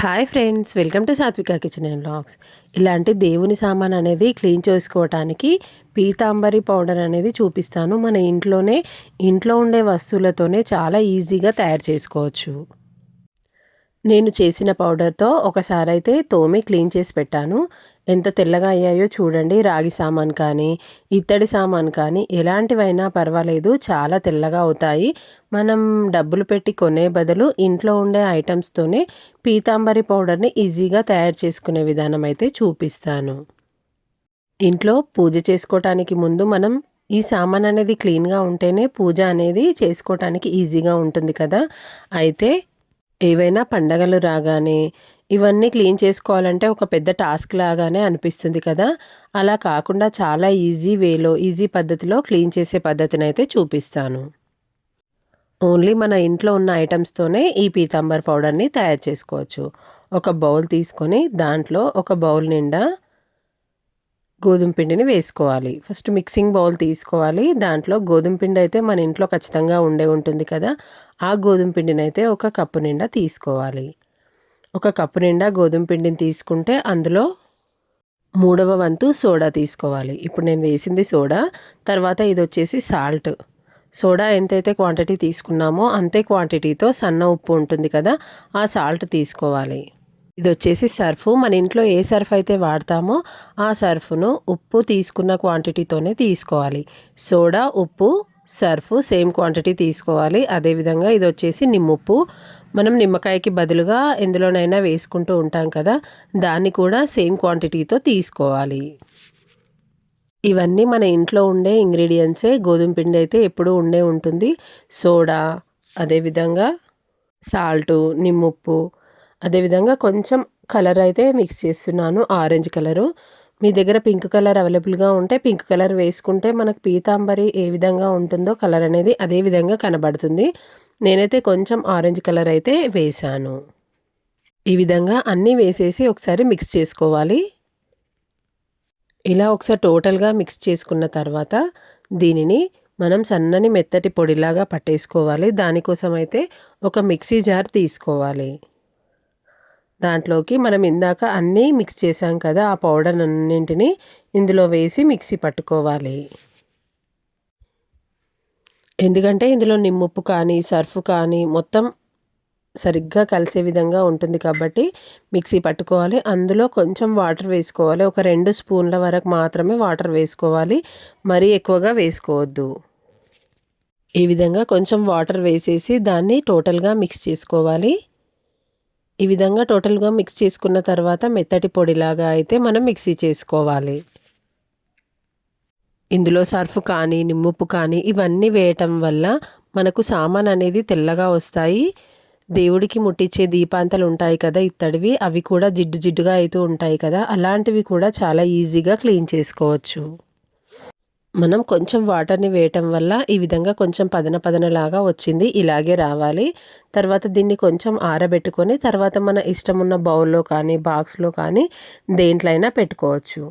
Hi friends welcome to Satvika kitchen and blogs ఇలాంటి దేవుని సామాన్ అనేది క్లీన్ చేసుకోవటానికి పీతాంబరి పౌడర్ అనేది చూపిస్తాను. మన ఇంట్లోనే ఇంట్లో ఉండే వస్తువులతోనే చాలా ఈజీగా తయారు చేసుకోవచ్చు. నేను చేసిన పౌడర్తో ఒకసారి అయితే తోమి క్లీన్ చేసి పెట్టాను. ఎంత తెల్లగా అయ్యాయో చూడండి. రాగి సామాన్ కానీ ఇత్తడి సామాన్ కానీ ఎలాంటివైనా పర్వాలేదు. చాలా తెల్లగా అవుతాయి. మనం డబ్బులు పెట్టి కొనే బదులు ఇంట్లో ఉండే ఐటమ్స్తోనే పీతాంబరి పౌడర్ని ఈజీగా తయారు చేసుకునే విధానం అయితే చూపిస్తాను. ఇంట్లో పూజ చేసుకోవటానికి ముందు మనం ఈ సామాన్ అనేది క్లీన్గా ఉంటేనే పూజ అనేది చేసుకోవటానికి ఈజీగా ఉంటుంది కదా. అయితే ఏవైనా పండగలు రాగానే ఇవన్నీ క్లీన్ చేసుకోవాలంటే ఒక పెద్ద టాస్క్ లాగానే అనిపిస్తుంది కదా. అలా కాకుండా చాలా ఈజీ వేలో ఈజీ పద్ధతిలో క్లీన్ చేసే పద్ధతిని అయితే చూపిస్తాను. ఓన్లీ మన ఇంట్లో ఉన్న ఐటమ్స్తోనే ఈ పీతాంబర్ పౌడర్ని తయారు చేసుకోవచ్చు. ఒక బౌల్ తీసుకొని దాంట్లో ఒక బౌల్ నిండా గోధుమ పిండిని వేసుకోవాలి. ఫస్ట్ మిక్సింగ్ బౌల్ తీసుకోవాలి. దాంట్లో గోధుమ పిండి అయితే మన ఇంట్లో ఖచ్చితంగా ఉండే ఉంటుంది కదా. ఆ గోధుమ పిండిని అయితే ఒక కప్పు నిండా తీసుకోవాలి. ఒక కప్పు నిండా గోధుమ పిండిని తీసుకుంటే అందులో మూడవ వంతు సోడా తీసుకోవాలి. ఇప్పుడు నేను వేసింది సోడా. తర్వాత ఇది వచ్చేసి సాల్ట్. సోడా ఎంతైతే క్వాంటిటీ తీసుకున్నామో అంతే క్వాంటిటీతో సన్న ఉప్పు ఉంటుంది కదా ఆ సాల్ట్ తీసుకోవాలి. ఇది వచ్చేసి సర్ఫ్. మన ఇంట్లో ఏ సర్ఫ్ అయితే వాడతామో ఆ సర్ఫ్ను ఉప్పు తీసుకున్న క్వాంటిటీతోనే తీసుకోవాలి. సోడా ఉప్పు సర్ఫ్ సేమ్ క్వాంటిటీ తీసుకోవాలి. అదేవిధంగా ఇది వచ్చేసి నిమ్ముప్పు. మనం నిమ్మకాయకి బదులుగా ఎందులోనైనా వేసుకుంటూ ఉంటాం కదా దాన్ని కూడా సేమ్ క్వాంటిటీతో తీసుకోవాలి. ఇవన్నీ మన ఇంట్లో ఉండే ఇంగ్రీడియంట్సే. గోధుమ పిండి అయితే ఎప్పుడూ ఉండే ఉంటుంది. సోడా అదేవిధంగా సాల్టు నిమ్ముప్పు అదేవిధంగా కొంచెం కలర్ అయితే మిక్స్ చేస్తున్నాను ఆరెంజ్ కలరు. మీ దగ్గర పింక్ కలర్ అవైలబుల్గా ఉంటే పింక్ కలర్ వేసుకుంటే మనకు పీతాంబరి ఏ విధంగా ఉంటుందో కలర్ అనేది అదే విధంగా కనబడుతుంది. నేనైతే కొంచెం ఆరెంజ్ కలర్ అయితే వేశాను. ఈ విధంగా అన్నీ వేసేసి ఒకసారి మిక్స్ చేసుకోవాలి. ఇలా ఒకసారి టోటల్గా మిక్స్ చేసుకున్న తర్వాత దీనిని మనం సన్నని మెత్తటి పొడిలాగా పట్టేసుకోవాలి. దానికోసం అయితే ఒక మిక్సీ జార్ తీసుకోవాలి. దాంట్లోకి మనం ఇందాక అన్నీ మిక్స్ చేసాం కదా ఆ పౌడర్ అన్నింటినీ ఇందులో వేసి మిక్సీ పట్టుకోవాలి. ఎందుకంటే ఇందులో నిమ్ముప్పు కానీ సర్ఫ్ కానీ మొత్తం సరిగ్గా కలిసే విధంగా ఉంటుంది కాబట్టి మిక్సీ పట్టుకోవాలి. అందులో కొంచెం వాటర్ వేసుకోవాలి. ఒక రెండు స్పూన్ల వరకు మాత్రమే వాటర్ వేసుకోవాలి. మరీ ఎక్కువగా వేసుకోవద్దు. ఈ విధంగా కొంచెం వాటర్ వేసేసి దాన్ని టోటల్గా మిక్స్ చేసుకోవాలి. ఈ విధంగా టోటల్గా మిక్స్ చేసుకున్న తర్వాత మెత్తటి పొడిలాగా అయితే మనం మిక్సీ చేసుకోవాలి. ఇందులో సర్ఫ్ కానీ నిమ్ముప్పు కానీ ఇవన్నీ వేయటం వల్ల మనకు సామాన్ అనేది తెల్లగా వస్తాయి. దేవుడికి ముట్టించే దీపాంతలు ఉంటాయి కదా ఇత్తడివి. అవి కూడా జిడ్డు జిడ్డుగా అవుతూ ఉంటాయి కదా. అలాంటివి కూడా చాలా ఈజీగా క్లీన్ చేసుకోవచ్చు. మనం కొంచెం వాటర్ని వేయటం వల్ల ఈ విధంగా కొంచెం పదన పదనలాగా వచ్చింది. ఇలాగే రావాలి. తర్వాత దీన్ని కొంచెం ఆరబెట్టుకొని తర్వాత మన ఇష్టం ఉన్న బౌల్లో కానీ బాక్స్లో కానీ దేంట్లో అయినా పెట్టుకోవచ్చు.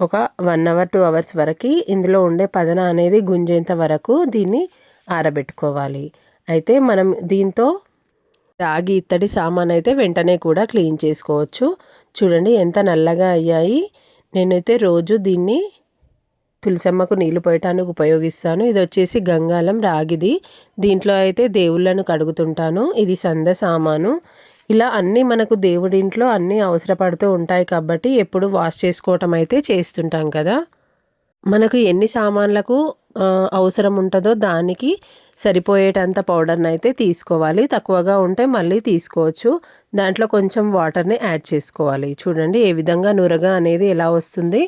ఒక వన్ అవర్ టూ అవర్స్ వరకు ఇందులో ఉండే పదన అనేది గుంజేంత వరకు దీన్ని ఆరబెట్టుకోవాలి. అయితే మనం దీంతో రాగి ఇత్తడి సామాన్ అయితే వెంటనే కూడా క్లీన్ చేసుకోవచ్చు. చూడండి ఎంత నల్లగా అయ్యాయి. నేనైతే రోజు దీన్ని తులసమ్మకు నీళ్ళు పోయటానికి ఉపయోగిస్తాను. ఇది వచ్చేసి గంగాలం రాగిది. దీంట్లో అయితే దేవుళ్ళను కడుగుతుంటాను. ఇది సంద సామాను. ఇలా అన్నీ మనకు దేవుడింట్లో అన్నీ అవసరపడుతూ ఉంటాయి కాబట్టి ఎప్పుడు వాష్ చేసుకోవటం అయితే చేస్తుంటాం కదా. మనకు ఎన్ని సామాన్లకు అవసరం ఉంటుందో దానికి సరిపోయేటంత పౌడర్ని అయితే తీసుకోవాలి. తక్కువగా ఉంటే మళ్ళీ తీసుకోవచ్చు. దాంట్లో కొంచెం వాటర్ని యాడ్ చేసుకోవాలి. చూడండి ఏ విధంగా నురగ అనేది ఎలా వస్తుంది.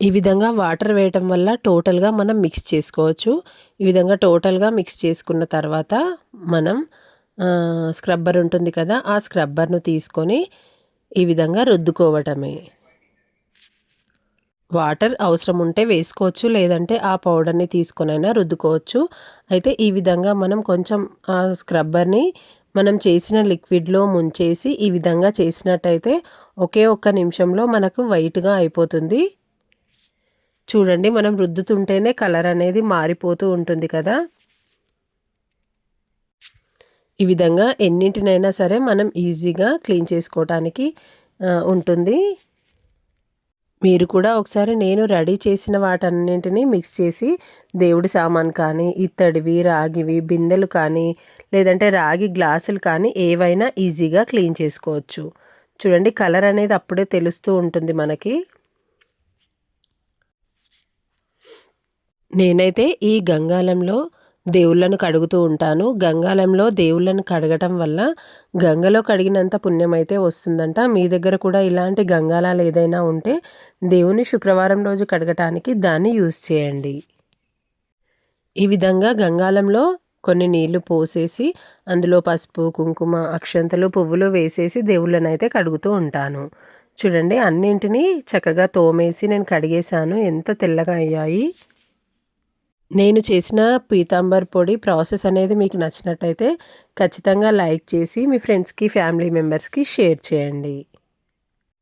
ఈ విధంగా వాటర్ వేయటం వల్ల టోటల్గా మనం మిక్స్ చేసుకోవచ్చు. ఈ విధంగా టోటల్గా మిక్స్ చేసుకున్న తర్వాత మనం స్క్రబ్బర్ ఉంటుంది కదా ఆ స్క్రబ్బర్ను తీసుకొని ఈ విధంగా రుద్దుకోవటమే. వాటర్ అవసరం ఉంటే వేసుకోవచ్చు లేదంటే ఆ పౌడర్ని తీసుకొనైనా రుద్దుకోవచ్చు. అయితే ఈ విధంగా మనం కొంచెం ఆ స్క్రబ్బర్ని మనం చేసిన లిక్విడ్లో ముంచేసి ఈ విధంగా చేసినట్టయితే ఒకే ఒక్క నిమిషంలో మనకు వైట్గా అయిపోతుంది. చూడండి మనం రుద్దుతుంటేనే కలర్ అనేది మారిపోతూ ఉంటుంది కదా. ఈ విధంగా ఎన్నింటినైనా సరే మనం ఈజీగా క్లీన్ చేసుకోవటానికి ఉంటుంది. మీరు కూడా ఒకసారి నేను రెడీ చేసిన వాటన్నింటినీ మిక్స్ చేసి దేవుడి సామాన్ కానీ ఇత్తడివి రాగివి బిందెలు కానీ లేదంటే రాగి గ్లాసులు కానీ ఏవైనా ఈజీగా క్లీన్ చేసుకోవచ్చు. చూడండి కలర్ అనేది అప్పుడే తెలుస్తూ ఉంటుంది మనకి. నేనైతే ఈ గంగాలంలో దేవుళ్ళను కడుగుతూ ఉంటాను. గంగాలంలో దేవుళ్ళను కడగటం వల్ల గంగలో కడిగినంత పుణ్యం అయితే వస్తుందంట. మీ దగ్గర కూడా ఇలాంటి గంగాలాలు ఏదైనా ఉంటే దేవుని శుక్రవారం రోజు కడగటానికి దాన్ని యూజ్ చేయండి. ఈ విధంగా గంగాలంలో కొన్ని నీళ్ళు పోసేసి అందులో పసుపు కుంకుమ అక్షంతలు పువ్వులు వేసేసి దేవుళ్ళని అయితే కడుగుతూ ఉంటాను. చూడండి అన్నింటినీ చక్కగా తోమేసి నేను కడిగేశాను. ఎంత తెల్లగా అయ్యాయి. నేను చేసిన పీతాంబర్ పొడి ప్రాసెస్ అనేది మీకు నచ్చినట్టయితే ఖచ్చితంగా లైక్ చేసి మీ ఫ్రెండ్స్కి ఫ్యామిలీ మెంబర్స్కి షేర్ చేయండి.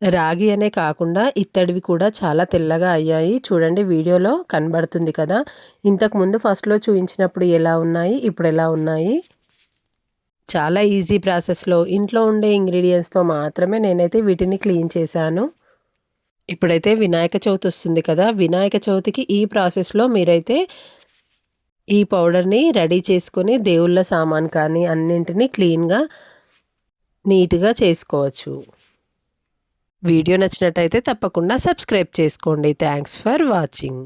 రాగి అనే కాకుండా ఇత్తడివి కూడా చాలా తెల్లగా అయ్యాయి. చూడండి వీడియోలో కనబడుతుంది కదా. ఇంతకుముందు ఫస్ట్లో చూపించినప్పుడు ఎలా ఉన్నాయి ఇప్పుడు ఎలా ఉన్నాయి? చాలా ఈజీ ప్రాసెస్లో. ఇంట్లో ఉండే ఇంగ్రీడియంట్స్తో మాత్రమే నేనైతే వీటిని క్లీన్ చేశాను. ఇప్పుడైతే వినాయక చవితి వస్తుంది కదా వినాయక చవితికి ఈ ప్రాసెస్లో మీరైతే ఈ పౌడర్ని రెడీ చేసుకొని దేవుళ్ళ సామాన్ కానీ అన్నింటినీ క్లీన్గా నీట్గా చేసుకోవచ్చు. వీడియో నచ్చినట్టయితే తప్పకుండా సబ్స్క్రైబ్ చేసుకోండి. Thanks for watching.